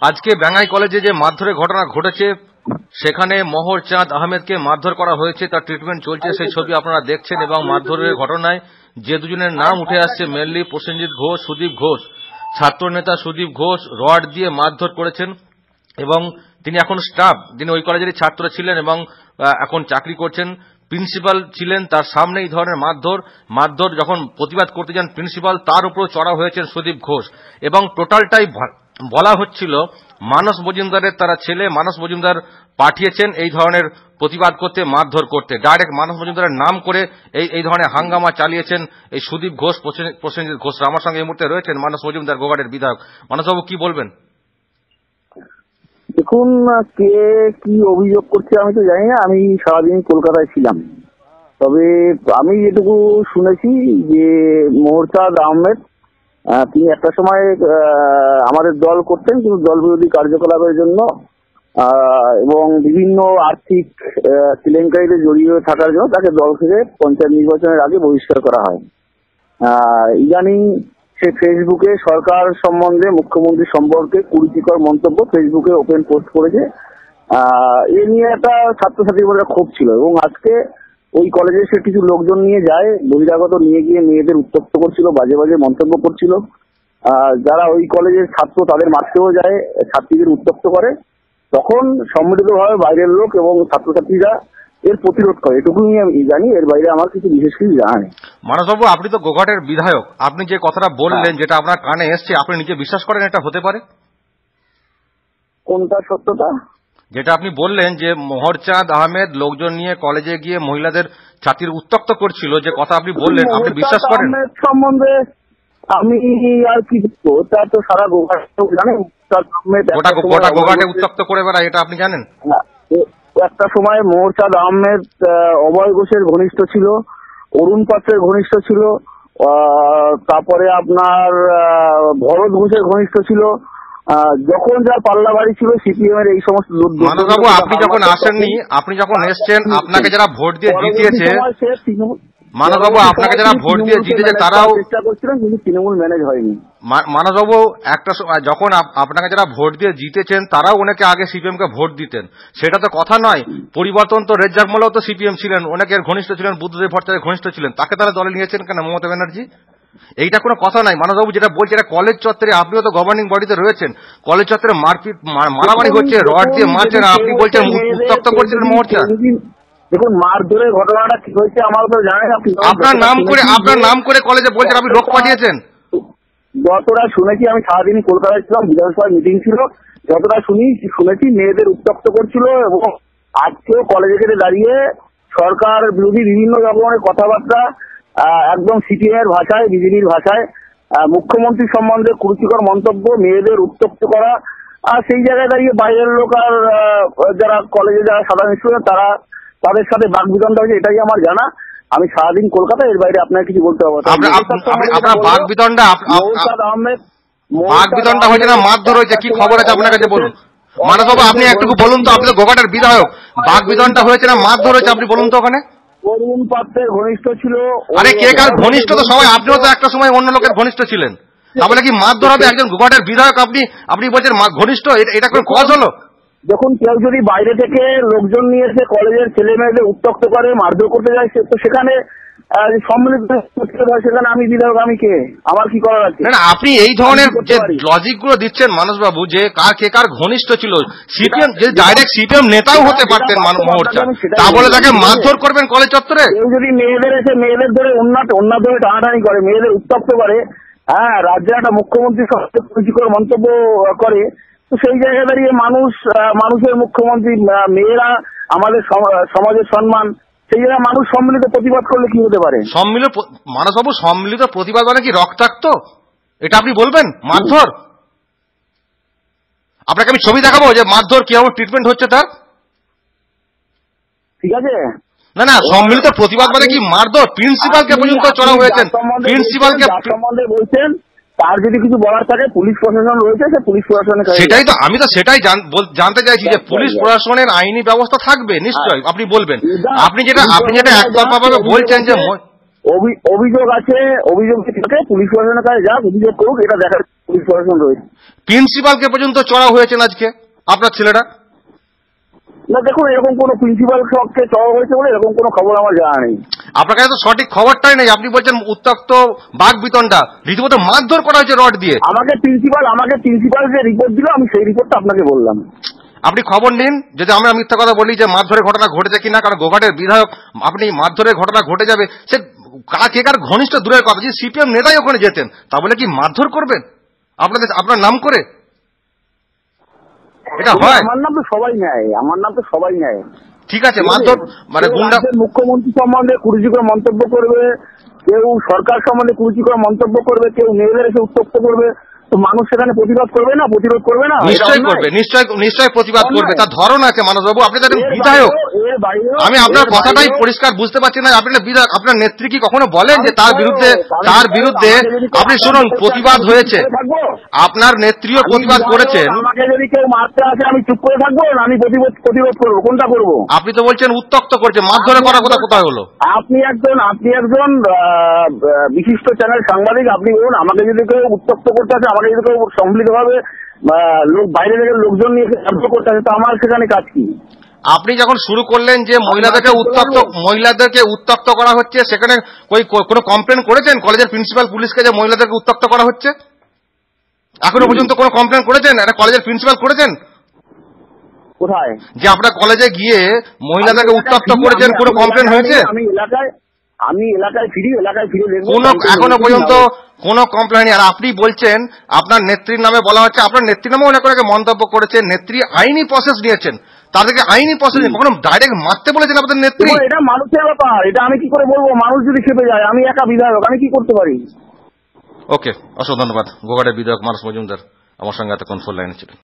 আজকে ব্যাঙ্গাই কলেজে যে মারধরের ঘটনা ঘটেছে, সেখানে মোহর চাঁদ আহমেদকে মারধর করা হয়েছে, তার ট্রিটমেন্ট চলছে, সেই ছবি আপনারা দেখছেন এবং মারধরের ঘটনায় যে দুজনের নাম উঠে আসছে, মেনলি প্রসেনজিৎ ঘোষ, সুদীপ ঘোষ। ছাত্র নেতা সুদীপ ঘোষ রড দিয়ে মারধর করেছেন এবং তিনি এখন স্টাফ যিনি ওই কলেজেরই ছাত্র ছিলেন এবং এখন চাকরি করছেন। প্রিন্সিপাল ছিলেন তার সামনে এই ধরনের মারধর। মারধর যখন প্রতিবাদ করতে যান প্রিন্সিপাল, তার উপর চড়া হয়েছেন সুদীপ ঘোষ। এবং টোটালটাই বলা হচ্ছিল মানস মজুমদারের তারা ছেলে মানস মজুমদার পাঠিয়েছেন এই ধরনের প্রতিবাদ করতে মারধর করতে। ডাইরেক্ট মানস মজুমদারের নাম করে এই এই ধরনের হাঙ্গামা চালিয়েছেন এই সুদীপ ঘোষ প্রসেন- প্রসেনজিৎ ঘোষ। আমার সঙ্গে এই মুহূর্তে রয়েছেন মানস মজুমদার গোগাড়ের বিধায়ক। মানসবাবু কি বলবেন? দেখুন কে কি অভিযোগ করছে আমি তো জানি না। আমি সারাদিন কলকাতায় ছিলাম। তবে আমি যেটুকু শুনেছি যে মোহরচাঁদ আহমেদ আহ, তিনি একটা সময় আমাদের দল করতেন, কিন্তু দল বিরোধী কার্যকলাপের জন্য এবং বিভিন্ন আর্থিক কেলেঙ্কারিতে জড়িয়ে থাকার জন্য তাকে দল থেকে পঞ্চায়েত নির্বাচনের আগে বহিষ্কার করা হয়। ইদানিং সে ফেসবুকে সরকার সম্বন্ধে মুখ্যমন্ত্রী সম্পর্কে কুরুচিকর মন্তব্য ফেসবুকে ওপেন পোস্ট করেছে। এ নিয়ে একটা ছাত্রছাত্রীর মধ্যে ক্ষোভ ছিল এবং আজকে ওই কলেজে সে কিছু লোকজন নিয়ে যায় বহিরাগত নিয়ে গিয়ে মেয়েদের উত্তপ্ত করছিল বাজে বাজে মন্তব্য করছিল। যারা ওই কলেজের ছাত্র তাদের মারতেও যায় ছাত্রীদের উত্তপ্ত করে। তখন সম্মিলিতভাবে বাইরের লোক এবং ছাত্রছাত্রীরা এর প্রতিরোধ করে। এটুকুই আমি জানি এর বাইরে আমার কিছু বিশেষ কিছু জানা নেই। মানসবাবু আপনি তো গোঘাটের বিধায়ক। আপনি যে কথাটা বললেন যেটা আপনার কানে এসছে আপনি নিজে বিশ্বাস করেন এটা হতে পারে? কোনটা সত্যতা? যেটা আপনি বললেন যে মোহরচাঁদ আহমেদ লোকজন নিয়ে কলেজে গিয়ে মহিলাদের ছাত্রীর উত্তক্ত করছিল যে কথা আপনি বললেন আপনি বিশ্বাস করেন? সম্বন্ধে আমি আর কি তা তো সারা গোঘাট লোক জানে মোহতাজ আহমেদ গোটা গোটা গোঘাটে উত্তক্ত করে বেড়ায় এটা আপনি জানেন? একটা সময় মোহরচাঁদ আহমেদ আহ, অভয় ঘোষের ঘনিষ্ঠ ছিল অরুণ পাত্রের ঘনিষ্ঠ ছিল তারপরে আপনার ভরত ঘোষের ঘনিষ্ঠ ছিল যখন যা পাল্লা বাড়ি ছিল সিপিএম এর এই সমস্ত লোক- আপনি যখন আসেননি আপনি যখন এসছেন আপনাকে যারা ভোট দিয়ে জিতিয়েছে পরবর্তী আপনাকে যারা ভোট দিয়ে জিতেছে তারাও চেষ্টা করছিলেন কিন্তু তৃণমূল ম্যানেজ হয়নি। মা- মানসবাবু একটা সময় যখন আপনাকে যারা ভোট দিয়ে জিতেছেন তারাও অনেকে আগে সিপিএম কে ভোট দিতেন। সেটা তো কথা নয়। পরিবর্তন তো রেজ্জাক মোল্লাও তো সিপিএম ছিলেন অনেকের ঘনিষ্ঠ ছিলেন বুদ্ধদেব ভট্টাচার্য ঘনিষ্ঠ ছিলেন। তাকে তারা দলে নিয়েছেন কেন মমতা ব্যানার্জি? এইটা কোনো কথা নাই। মানসবাবু যেটা বলছে এটা কলেজ চত্বরে আপনিও তো গভর্নিং বডিতে রয়েছেন। কলেজ চত্বরে মারপিট মারামারি হচ্ছে রড দিয়ে মারছেন আপনি বলছেন উত- উত্তপ্ত করছেন মোর্চা দেখুন মারধরের ঘটনাটা কি হয়েছে আমার তো জানেন আপনি। আপনার নাম করে আপনার নাম করে কলেজে বলছেন আপনি লোক পাঠিয়েছেন। যতটা শুনেছি আমি সারাদিন কলকাতায় ছিলাম বিধানসভার মিটিং ছিল যতটা শুনি শুনেছি মেয়েদের উত্তপ্ত করছিল এবং আজকেও কলেজে গেটে দাঁড়িয়ে সরকার বিরোধী বিভিন্ন রকমের কথাবার্তা একদম সিপিএম এর ভাষায় বিজেপির ভাষায় মুখ্যমন্ত্রী সম্বন্ধে কুরুচিকর মন্তব্য মেয়েদের উত্তপ্ত করা আর সেই জায়গায় দাঁড়িয়ে বাইরের লোক আর যারা কলেজে যারা সাধারণ স্টুডেন্ট তারা তাদের সাথে বাকবিতণ্ডা হয়েছে এটাই আমার জানা। আমি সারাদিন কলকাতায় এর বাইরে আপনাকে কিছু বলতে পারব আপনার আপ- মৌসাদ আহমেদ বিতণ্ডা হয়েছে না? মারধর হয়েছে? কি খবর আছে আপনার কাছে বলুন? মানসবাবু আপনি একটু বলুন তো আপনি গোঘাটের বিধায়ক। বাঘ বিতণ্ডা হয়েছে না? মারধর হয়েছে? আপনি বলুন তো ওখানে। অরুণ পাত্রের ঘনিষ্ঠ ছিল আরে কে কার ঘনিষ্ঠ তো সবাই? আপনিও তো একটা সময় অন্য লোকের ঘনিষ্ঠ ছিলেন। তাহলে কি মারধর হবে একজন গোঘাটের বিধায়ক আপনি আপনি বলছেন ঘনিষ্ঠ এটা- কোনো কজ হলো? দেখুন কেউ যদি বাইরে থেকে লোকজন নিয়ে এসে কলেজের ছেলে মেয়েদের উত্তক্ত করে মারধর করতে যায় তো সেখানে সম্মিলিত সেখানে আমি বিধায়ক আমি কে? আমার কি করার আছে? না না আপনি এই ধরনের যে লজিকগুলো দিচ্ছেন মানসবাবু যে কার কে কার ঘনিষ্ঠ ছিল সিপিএম যে ডাইরেক্ট সিপিএম নেতাও হতে পারতেন মোর্চা। তা বলে তাকে মারধর করবেন কলেজ চত্বরে? কেউ যদি মেয়েদের এসে মেয়েদের ধরে অন্য ধরে টানাটানি করে মেয়েদের উত্তপ্ত করে হ্যাঁ রাজ্যের একটা মুখ্যমন্ত্রী সবচেয়ে মন্তব্য করে তো সেই জায়গায় দাঁড়িয়ে মানুষ মানুষের মুখ্যমন্ত্রী মেয়েরা আমাদের সমাজের সম্মান সেই জায়গায় মানুষ সম্মিলিত প্রতিবাদ করলে কি হতে পারে? সম্মিলিত মানসবাবু সম্মিলিত প্রতিবাদ মানে কি রক্তাক্ত? এটা আপনি বলবেন? মারধর? আপনাকে আমি ছবি দেখাবো যে মারধর কীভাবে ট্রিটমেন্ট হচ্ছে তার? ঠিক আছে? না না সম্মিলিত প্রতিবাদ মানে কি মারধর? প্রিন্সিপালকে পর্যন্ত চড়া হয়েছেন। প্রিন্সিপালকে সম্বন্ধে বলছেন তার যদি কিছু বলার থাকে পুলিশ প্রশাসন রয়েছে সে পুলিশ প্রশাসনের সেটাই তো আমি তো সেটাই জানতে চাইছি যে পুলিশ প্রশাসনের আইনি ব্যবস্থা থাকবে নিশ্চয়ই আপনি বলবেন। আপনি যেটা আপনি যেটা একতরফা ভাবে বলছেন যে অভি- অভিযোগ আছে অভিযোগ থাকে পুলিশ প্রশাসনের কাছে যাক অভিযোগ করুক এটা দেখা পুলিশ প্রশাসন রয়েছে। প্রিন্সিপালকে পর্যন্ত চড়া হয়েছেন আজকে আপনার ছেলেরা? না দেখুন এরকম কোনো প্রিন্সিপাল সবকে চাওয়া হয়েছে বলে এরকম কোনো খবর আমার জানা নেই। আপনার কাছে তো সঠিক খবরটাই নেই। আপনি বলছেন উত্তক্ত বাঘ বিতনটা রীতিমতো মারধর করা হয়েছে রড দিয়ে। আমাকে প্রিন্সিপাল আমাকে প্রিন্সিপাল যে রিপোর্ট দিল আমি সেই রিপোর্টটা আপনাকে বললাম। আপনি খবর নিন যদি আমরা মিথ্যা কথা বলি যে মারধরের ঘটনা ঘটেছে কিনা কারণ গোঘাটের বিধায়ক আপনি মারধরের ঘটনা ঘটে যাবে সে কার কে কার ঘনিষ্ঠ দূরের কথা যদি সিপিএম নেতাই ওখানে যেতেন তা বলে কি মারধর করবেন? আপনাদের আপনার নাম করে? এটা হয়? আমার নাম তো সবাই নেয় আমার নাম তো সবাই নেয়। ঠিক আছে মারধর মানে গুন্ডা মুখ্যমন্ত্রী সম্বন্ধে কুরুচিকর মন্তব্য করবে কেউ সরকার সম্বন্ধে কুরুচিকর মন্তব্য করবে কেউ মেয়েদের এসে উত্তপ্ত করবে। তো মানুষ সেখানে প্রতিবাদ করবে না প্রতিরোধ করবে না? অন্যায়। করবে নিশ্চয় নিশ্চয় প্রতিবাদ করবে। তার ধরন আছে মানসবাবু আপনি তো বিধায়ক। আমি আপনার কথাটাই পরিষ্কার বুঝতে পারছি না। আপনি বিধায়ক আপনার নেত্রী কি কখনো বলেন যে তার বিরুদ্ধে তার বিরুদ্ধে আপনি শুনুন প্রতিবাদ হয়েছে? আপনার নেত্রীও প্রতিবাদ করেছেন। আমাকে যদি কেউ মারতে আসে আমি চুপ করে থাকব না আমি প্রতিরোধ প্রতিরোধ করব। কোনটা করব? আপনি তো বলছেন উত্তক্ত করছে। মারধরের কথা কোথায় হলো? আপনি একজন আপনি একজন বিশিষ্ট চ্যানেল সাংবাদিক আপনি বলুন আমাকে যদি কেউ উত্তপ্ত করতে আসে আমাকে যদি কেউ সম্মিলিত ভাবে লোক বাইরে থেকে লোকজন নিয়ে সাহায্য করতে আসে তো আমার সেখানে কাজ কি? আপনি যখন শুরু করলেন যে মহিলাদেরকে পারব? মহিলাদেরকে উত্তক্ত করা হচ্ছে সেখানে কই কোনো কমপ্লেন করেছেন? কলেজের প্রিন্সিপাল পুলিশকে যে মহিলাদেরকে উত্তক্ত করা হচ্ছে? এখনও পর্যন্ত কোনো কমপ্লেন করেছেন? একটা কলেজের প্রিন্সিপাল করেছেন? কোথায়? যে আপনার কলেজে গিয়ে মহিলাদেরকে উত্তপ্ত করেছেন কোনো কমপ্লেন হয়েছে? আমি এলাকায় আমি এলাকায় ফিরি এলাকায় ফিরে দেখব কোনো এখনও পর্যন্ত। কোনো কমপ্লেন আর আপনি বলছেন আপনার নেত্রীর নামে বলা হচ্ছে আপনার নেত্রীর নামে অনেক অনেকে মন্তব্য করেছেন নেত্রী আইনি প্রসেস নিয়েছেন। তাদেরকে আইনি প্রসেস কখনো ডাইরেক্ট মারতে বলেছেন আপনাদের নেত্রী? এটা মানুষের ব্যাপার এটা আমি কি করে বলব? মানুষ যদি খেপে যায় আমি একা বিধায়ক আমি কি করতে পারি? ওকে অসংখ্য ধন্যবাদ। গোঘাটের বিধায়ক মানুষ মজুমদার আমার সঙ্গে এতক্ষণ ফোন লাইনে ছিলেন।